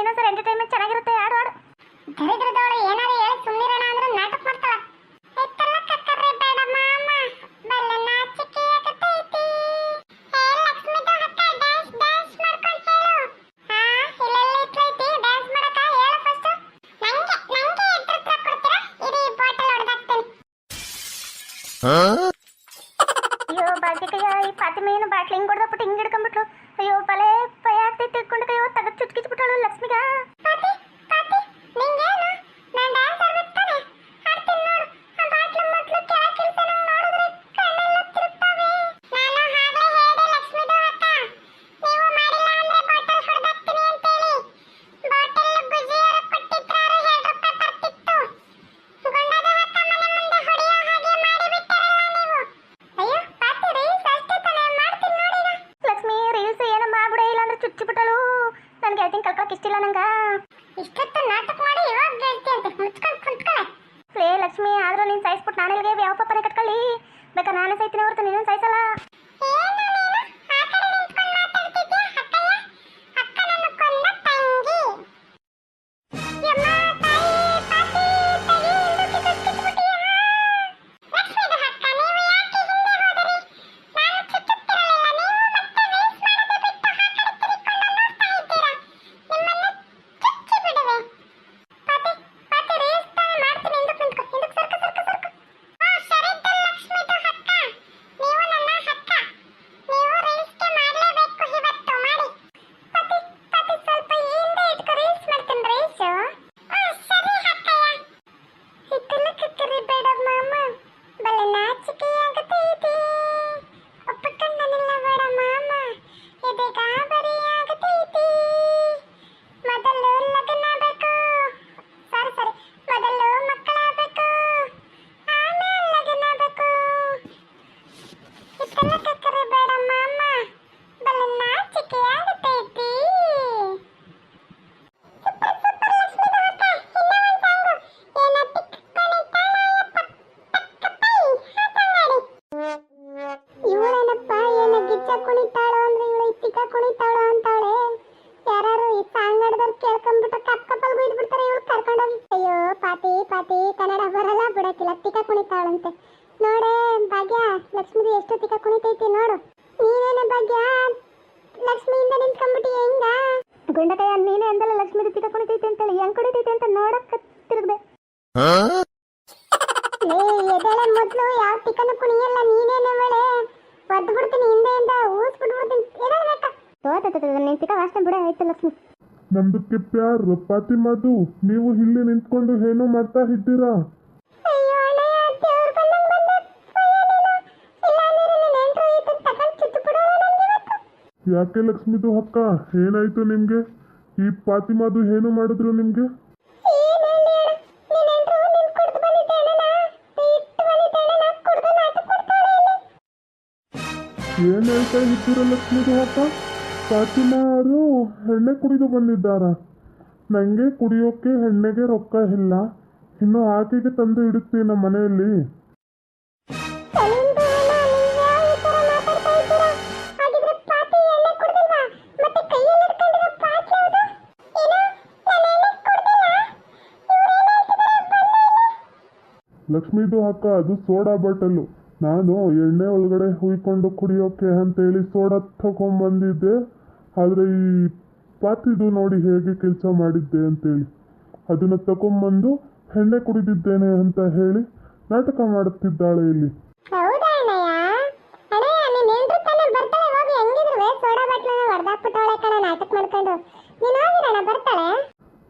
ಇನ್ನೊಂದ್ಸಲ ಎಂಟರ್ಟೈನ್ಮೆಂಟ್ ಚೆನ್ನಾಗಿರುತ್ತೆ ಯಾರು ಆಡು. ದರಿದ್ರದವಳು ಏನಾದ್ರು ಹೇಳಿ ಸುಮ್ಮನಿರೋಣ ಅಂದ್ರೆ ನಾಟಕ ಕಕ್ಕರ್ರೆ ಬೇಡ ಹಕ್ಕ ಡ್ಯಾನ್ಸ್ ಡ್ಯಾನ್ಸ್ ಮಾಡ್ಕೊಂಡು ಹೇಳು. ಹಾ ಡ್ಯಾನ್ಸ್ ಮಾಡಕ ಹೇಳು ಫಸ್ಟ್ ಕೊಡ್ತೀರಾ? ಬಾಟಲ್ ಅಯ್ಯೋ ಭಾಗ್ಯಕ್ಕಯ್ಯ ಈ ಫಾತಿಮೆ ಏನು ಬಾಟ್ಲಿ ಹೊಡೆದ್ಬಿಟ್ಟು ಹಿಂಗ್ ಹಿಡ್ಕೊಂಡ್ಬಿಟ್ಲು. ಅಯ್ಯೋ, ಬಲೆ ಭಯ ತಿಳ್ಕೊಂಡು ಅಯ್ಯೋ, ತಗದ್ ಚುಚ್ಕಿಚ್ಬಿಟ್ಟಳು ಲಕ್ಷ್ಮಿಗ entrenador ಇವಳೇನಪ್ಪ, ಏನ ಗಿಜ್ಜ ಕುಣಿತಾಳೋ ಅಂದ್ರೆ ಇವಳು ಇತ್ತಿಕ ಕುಣಿತಾಳೋ ಅಂತಾಳೆ? ಯಾರು ಈ ಅಂಗಡದವ್ರು ಕೇಳ್ಕೊಂಡ್ಬಿಟ್ರೆ ಕಪ್ ಕಪ್ಪಲ್ ಗುಯ್ದು ಬಿಡ್ತಾರೆ ಇವಳು ಕರ್ಕೊಂಡೋಗಿ. ಅಯ್ಯೋ, ಪಾತಿ ಪಾತಿ, ಕನ್ನಡ ಬರಲ್ಲ, ಬಿಡಕ್ಕಿಲ್ಲ ತಿಕ್ಕ ಕುಣಿತಾಳಂತೆ. ನೋಡೆ, ಭಾಗ್ಯ ಲಕ್ಷ್ಮಿದು ಎಷ್ಟು ತಿಕ್ಕ ಕುಣಿತೈತಿ ನೋಡು. ನೀನೇನ ಭಾಗ್ಯ? ಲಕ್ಷ್ಮಿಯಿಂದ ನಿಂತ್ಕೊಂಡ್ಬಿಟ್ಟು ಹೆಂಗ? ಗುಂಡಕಯ್ಯ, ನೀನೇ ಅಂದಲ್ಲ ಲಕ್ಷ್ಮಿ ತಿಕ್ಕ ಕುಣಿತೈತಿ ಅಂತೇಳಿ, ಹೆಂಗ್ ಕುಣಿತೈತಿ ಅಂತ ನೋಡಕ್ ತಿರುಗ್ದೆ ಮೊದ್ಲು ಯಾವ ಟಿಕನ ಕುಣಿಯಲ್ಲ ನೀನೇನೆ ಮಳೆ ಒದ್ದು ಬಿಡ್ತೀನಿ ಹಿಂದೆಯಿಂದ ಊಸ್ ಬಿಟ್ಬಿಡ್ತೀನಿ ಎದಳ್ಬೇಕಾ ತೋತ ನೀನ್ ತಿಕ್ಕ ವಾಸನೆ ಬಿಡ ಆಯ್ತು ಲಕ್ಷ್ಮಿ. ನಮ್ದಕ್ಕೆ ಪ್ಯಾರ್ ಪಾತಿಮಾದು ನೀವು ಇಲ್ಲಿ ನಿಂತ್ಕೊಂಡು ಏನೋ ಮಾಡ್ತಾ ಇದ್ದೀರಾ? ಯಾಕೆ ಲಕ್ಷ್ಮಿದು ಅಕ್ಕ ಏನಾಯ್ತು ನಿಮ್ಗೆ? ಈ ಪಾತಿಮಾದು ಏನು ಮಾಡಿದ್ರು ನಿಮ್ಗೆ? ಏನ್ ಹೇಳ್ತಾ ಇದ್ದೀರ ಲಕ್ಷ್ಮೀ ಅಕ್ಕ ಫಾತಿಮಾ ಅವರು ಎಣ್ಣೆ ಕುಡಿದು ಬಂದಿದ್ದಾರ. ನನಗೆ ಕುಡಿಯೋಕೆ ಎಣ್ಣೆಗೆ ರೊಕ್ಕ ಇಲ್ಲ. ಇನ್ನು ಆಕೆಗೆ ತಂದು ಇಡುತ್ತೆ ನಮ್ಮ ಮನೆಯಲ್ಲಿ. ಲಕ್ಷ್ಮಿದು ಅಕ್ಕ, ಅದು ಸೋಡಾ ಬಾಟಲು ನಾನು ಎಣ್ಣೆ ಒಳಗಡೆ ಹುಯ್ಕೊಂಡು ಕುಡಿಯೋಕೆ ಅಂತೇಳಿ ಸೋಡಾ ತಗೊಂಬಂದಿದ್ದೆ. ಆದರೆ ಈ ಪಾತಿದು ನೋಡಿ ಹೇಗೆ ಕೆಲಸ ಮಾಡಿದ್ದೆ ಅಂತೇಳಿ. ಅದನ್ನು ತಗೊಂಬಂದು ಎಣ್ಣೆ ಕುಡಿದಿದ್ದೇನೆ ಅಂತ ಹೇಳಿ ನಾಟಕ ಮಾಡುತ್ತಿದ್ದಾಳೆ ಇಲ್ಲಿ.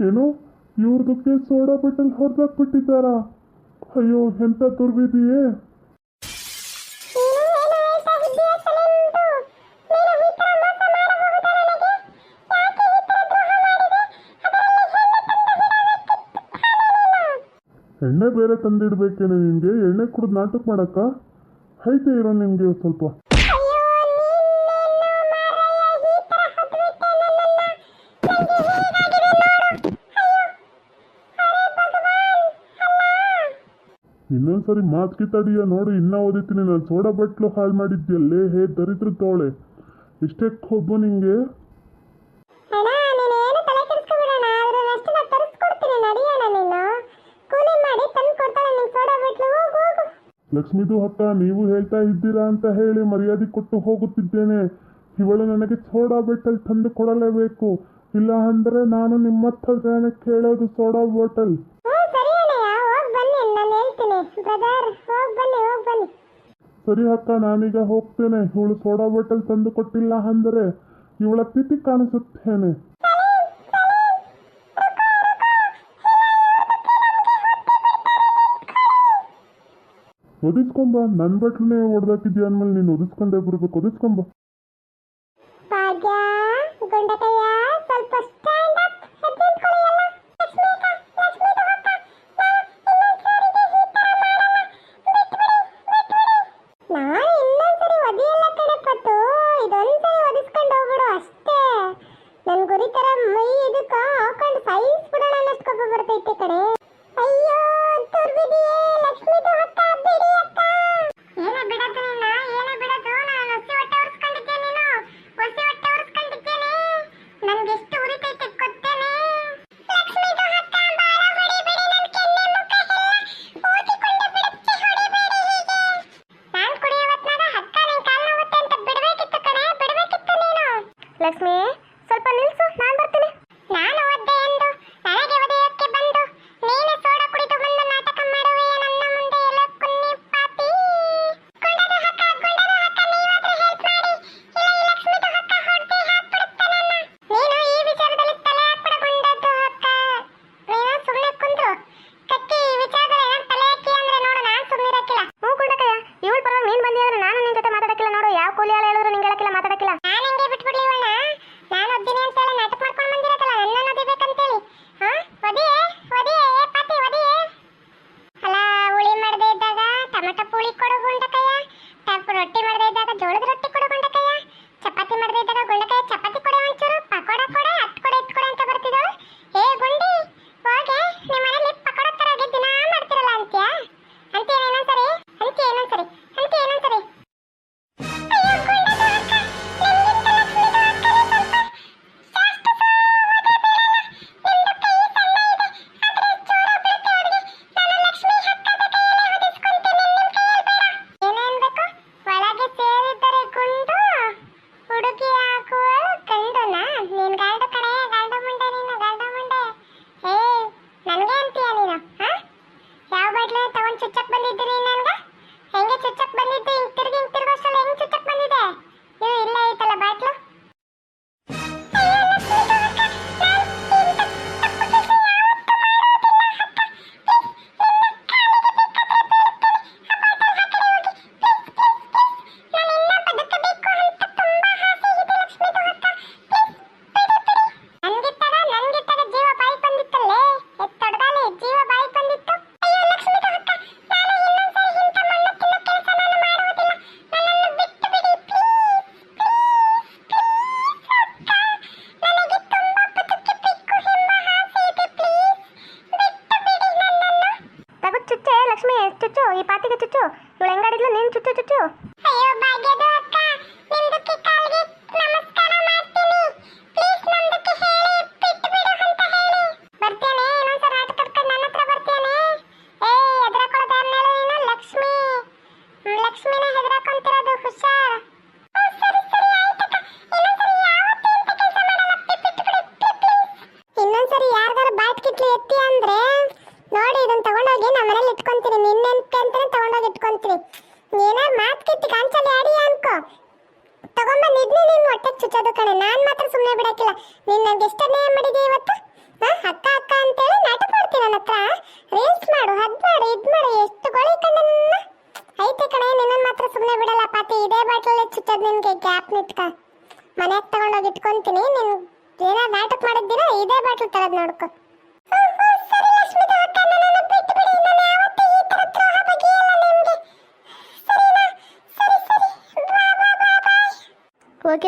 ಏನು? ಇವ್ರದಕ್ಕೆ ಸೋಡಾ ಬಟ್ಟಲ್ ಹೊರದಾಕ್ಬಿಟ್ಟಿದ್ದಾರಾ ಅಯ್ಯೋ ಎಂತ ಹೋಗಿ ಎಣ್ಣೆ ಬೇರೆ ತಂದಿಡ್ಬೇಕೇನೆ ನಿಮಗೆ ಎಣ್ಣೆ ಕುಡಿದು ನಾಟಕ ಮಾಡಕ್ಕ? ಐತೆ ಇರೋ ನಿಮಗೆ ಸ್ವಲ್ಪ. ಇನ್ನೊಂದ್ಸರಿ ಮಾತು ಕಿತ್ತಾಡಿಯ ನೋಡು, ಇನ್ನ ಓದಿತೀನಿ ನಾನು. ಸೋಡಾ ಬಟ್ಲು ಹಾಳು ಮಾಡಿದ್ಯಲ್ಲೇ? ಹೇ ದರಿದ್ರ ತೋಳೆ. ಇಷ್ಟೇ ಕೊಬ್ಬು ನಿಂಗೆ? ಲಕ್ಷ್ಮೀದು ಅಕ್ಕ ನೀವು ಹೇಳ್ತಾ ಇದ್ದೀರಾ ಅಂತ ಹೇಳಿ ಮರ್ಯಾದೆ ಕೊಟ್ಟು ಹೋಗುತ್ತಿದ್ದೇನೆ. ಇವಳು ನನಗೆ ಸೋಡಾ ಬಾಟಲ್ ತಂದು ಕೊಡಲೇಬೇಕು. ಇಲ್ಲ ಅಂದ್ರೆ ನಾನು ನಿಮ್ಮ ಹತ್ರ ಕೇಳೋದು ಸೋಡಾ ಬಾಟಲ್ ಸರಿ ಅಕ್ಕ ನಾನೀಗ ಹೋಗ್ತೇನೆ. ಇವಳು ಸೋಡಾ ಬಾಟಲ್ ತಂದು ಕೊಟ್ಟಿಲ್ಲ ಅಂದ್ರೆ ಇವಳ ತಿಥಿ ಕಾಣಿಸುತ್ತೇನೆ. ಒದಿಸ್ಕೊಂಬ ನನ್ನ ಬಟ್ಲನ್ನೇ ಒಡೆದಾಕಿದ್ಯಾ ಅಂದ್ಮೇಲೆ ನೀನು ಒದಿಸ್ಕೊಂಡೇ ಬರ್ಬೇಕು ಒದಿಸ್ಕೊಂಬ. ಭಾಗ್ಯ ಗುಂಡಕಯ್ಯ. ಲಕ್ಷ್ಮಿ ಸ್ವಲ್ಪ ನಿಲ್ಸು ನಾನು ಗೊಂಡಕಾಯ ರೊಟ್ಟಿ ಮಾಡದೇ ಇದ್ದಾಗ ಜೋಳದ ರೊಟ್ಟಿ ಕೊಡು ಗೊಂಡಕಾಯ ಚಪಾತಿ ಮಾಡದೇ ಇದ್ದಾಗ ಗೊಂಡಕಾಯ ಕೂಡಲೇ ತಗೊಂಡ್ ಚುಚ್ಚಕ್ ಬಂದಿದ್ದೀರಿ ನನ್ಗ? ಹೆಂಗೆ ಚುಚ್ಚಕ್ ಬಂದಿದ್ದೆ? ಹಿಂಗ್ ತಿರ್ಗಿ ಹಿಂಗ್ ತಿರ್ಗೋಸಲ ಹೆಂಗ್ ಚುಚ್ಚಕ್ ಬಂದಿದೆ? ಇವು ಇಲ್ಲೇ ಐತಲ್ಲ ಬಾಟ್ಲು. ಚುಚ್ಚು ఈ ಪಾತಿಗೆ ಚುಚ್ಚು ಇವಳು ಹೆಂಗಾಡಿದ್ಲು ನೀನು చుట్టూ ಚುಚ್ಚು ಅಯ್ಯೋ ಭಾಗ್ಯದ ಚುಚ್ಚೋದು ಕಣೆ. ನಾನು ಮಾತ್ರ ಸುಮ್ಮನೆ ಬಿಡಕ್ಕಿಲ್ಲ. ನೀನು ನನಗೆ ಎಷ್ಟು ಅನ್ಯಾಯ ಮಾಡಿದೆ ಇವತ್ತು ಅಕ್ಕ ಅಕ್ಕ ಅಂತೇಳಿ ನಾಟಕ ಮಾಡ್ತೀನಿ ನನ್ನ ಹತ್ರ. ರೀಲ್ಸ್ ಮಾಡು, ಹದ್ ಮಾಡು, ಇದು ಮಾಡು, ಎಷ್ಟು ಗೋಳಿ ಕಣೆ ನನ್ನ. ಐತೆ ಕಣೆ ನಿನ್ನ ಮಾತ್ರ ಸುಮ್ಮನೆ ಬಿಡಲ್ಲ ಪಾತಿ. ಇದೇ ಬಾಟ್ಲಲ್ಲಿ ಚುಚ್ಚೋದು ನಿನ್ಗೆ ಗ್ಯಾಪ್ ನಿಟ್ಕ. ಮನೆಗೆ ತಗೊಂಡೋಗಿ ಇಟ್ಕೊಂತೀನಿ. ನೀನು ಏನಾದ್ರು ನಾಟಕ ಮಾಡಿದ್ದೀರಾ? ಇದೇ ಬಾಟಲ್ ತರೋದು ನೋಡ್ಕೊ.